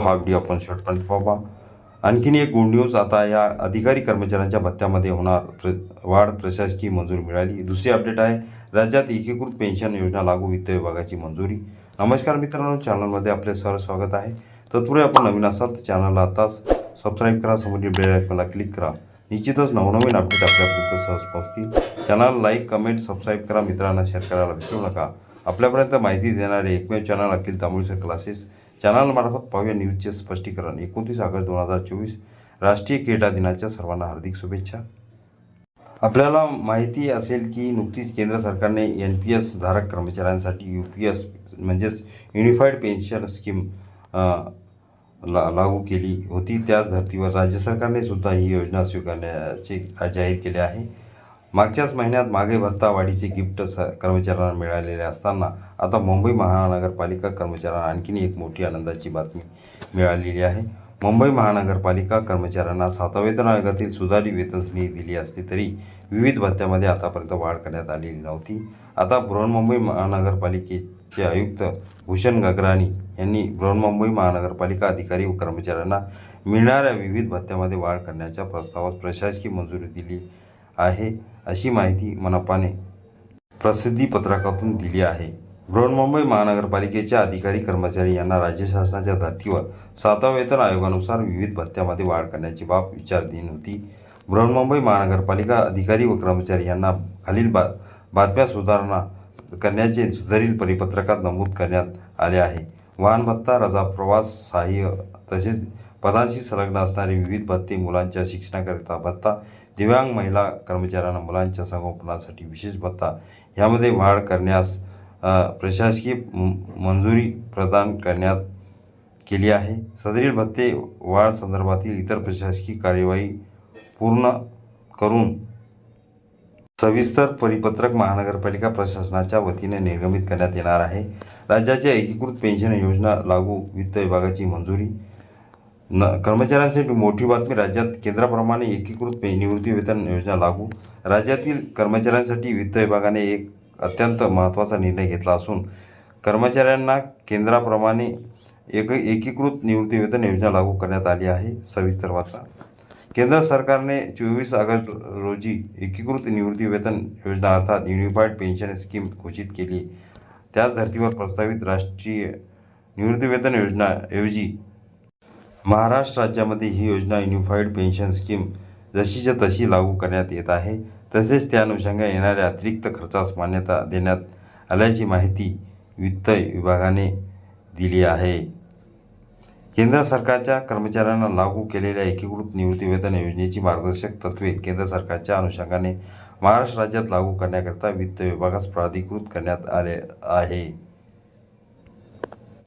हा व्हिडिओ आपण शॉर्टपर्यंत पाहा. आणखीन एक गुड न्यूज आता या अधिकारी कर्मचाऱ्यांच्या भत्त्यामध्ये होणार प्र वाढ प्रशासकीय मंजुरी मिळाली. दुसरी अपडेट आहे राज्यात एकीकृत पेन्शन योजना लागू वित्त विभागाची मंजुरी. नमस्कार मित्रांनो चॅनलमध्ये आपले सर स्वागत आहे. तत्पूर्वी आपण नवीन असाल तर चॅनलला आताच सबस्क्राईब करा समोरील बेल आयकॉनला क्लिक करा. निश्चितच नवनवीन अपडेट आपल्यापर्यंत सहज पोहोचतील. चॅनल लाईक कमेंट सबस्क्राईब करा मित्रांना शेअर करायला विसरू नका. आपल्यापर्यंत माहिती देणारे एकमेव चॅनल अखिल तांबुळसर क्लासेस चॅनलमार्फत पाहूया न्यूजचे स्पष्टीकरण. एकोणतीस ऑगस्ट दोन हजार चोवीस राष्ट्रीय क्रीडा दिनाच्या सर्वांना हार्दिक शुभेच्छा. आपल्याला माहिती असेल की नुकतीच केंद्र सरकारने एन पी एस धारक कर्मचाऱ्यांसाठी यू पी एस म्हणजेच युनिफाईड पेन्शन स्कीम ला लागू केली होती. त्याच धर्तीवर राज्य सरकारने सुद्धा ही योजना स्वीकारण्याचे जाहीर केले आहे. मागच्याच महिन्यात मागे भत्ता वाढीचे गिफ्ट स कर्मचाऱ्यांना मिळालेले असताना आता मुंबई महानगरपालिका कर्मचाऱ्यांना आणखीन एक मोठी आनंदाची बातमी मिळालेली आहे. मुंबई महानगरपालिका कर्मचाऱ्यांना सातव्या वेतन आयोगातील सुधारित वेतनश्रेणी दिली असली तरी विविध भत्त्यामध्ये आतापर्यंत वाढ करण्यात आलेली नव्हती. आता बृहन्मुंबई महानगरपालिकेचे आयुक्त भूषण गगराणी यांनी बृहन्मुंबई महानगरपालिका अधिकारी व कर्मचाऱ्यांना मिळणाऱ्या विविध भत्त्यामध्ये वाढ करण्याच्या प्रस्तावास प्रशासकीय मंजुरी दिली आहे अशी माहिती मनपाने प्रसिद्धी पत्रकातून दिली आहे. बृहन्मुंबई महानगरपालिकेच्या अधिकारी कर्मचारी यांना राज्य शासनाच्या धर्तीवर सातव्या वेतन आयोगानुसार विविध भत्त्यामध्ये वाढ करण्याची बाब विचारधीन होती बृहन्मुंबई महानगरपालिका अधिकारी व कर्मचारी यांना खालील बा बातम्या सुधारणा करण्याचे सुधारील परिपत्रकात नमूद करण्यात आले आहे. वाहन भत्ता रजा प्रवास सहाय्य तसेच पदांशी संलग्न असणारे विविध भत्ते मुलांच्या शिक्षणाकरिता भत्ता दिव्यांग महिला कर्मचाऱ्यांना मुलांच्या संगोपनासाठी विशेष भत्ता यामध्ये वाढ करण्यास प्रशासकीय म- मंजुरी प्रदान करण्यात केली आहे. सदरील भत्ते वाढ संदर्भातील इतर प्रशासकीय कार्यवाही पूर्ण करून सविस्तर परिपत्रक महानगरपालिका प्रशासनाच्या वतीने निर्गमित करण्यात येणार आहे. राज्याच्या एकीकृत पेन्शन योजना लागू वित्त विभागाची मंजुरी न कर्मचाऱ्यांसाठी मोठी बातमी राज्यात केंद्राप्रमाणे एकीकृत पे निवृत्ती वेतन योजना लागू. राज्यातील कर्मचाऱ्यांसाठी वित्त विभागाने एक अत्यंत महत्त्वाचा निर्णय घेतला असून कर्मचाऱ्यांना केंद्राप्रमाणे एक एकीकृत निवृत्ती वेतन योजना लागू करण्यात आली आहे सविस्तर वाचा. केंद्र सरकारने चोवीस ऑगस्ट रोजी एकीकृत निवृत्ती वेतन योजना अर्थात युनिफाईड पेन्शन स्कीम घोषित केली. त्याच धर्तीवर प्रस्तावित राष्ट्रीय निवृत्ती वेतन योजनाऐवजी महाराष्ट्र राज्यामध्ये ही योजना युनिफाईड पेन्शन स्कीम जशीच्या तशी लागू करण्यात येत आहे. तसेच त्या अनुषंगाने येणाऱ्या अतिरिक्त खर्चास मान्यता देण्यात आल्याची माहिती वित्त विभागाने दिली आहे. केंद्र सरकारच्या कर्मचाऱ्यांना लागू केलेल्या एकीकृत निवृत्तीवेतन योजनेची मार्गदर्शक तत्त्वे केंद्र सरकारच्या अनुषंगाने महाराष्ट्र राज्यात लागू करण्याकरिता वित्त विभागास प्राधिकृत करण्यात आले आहे.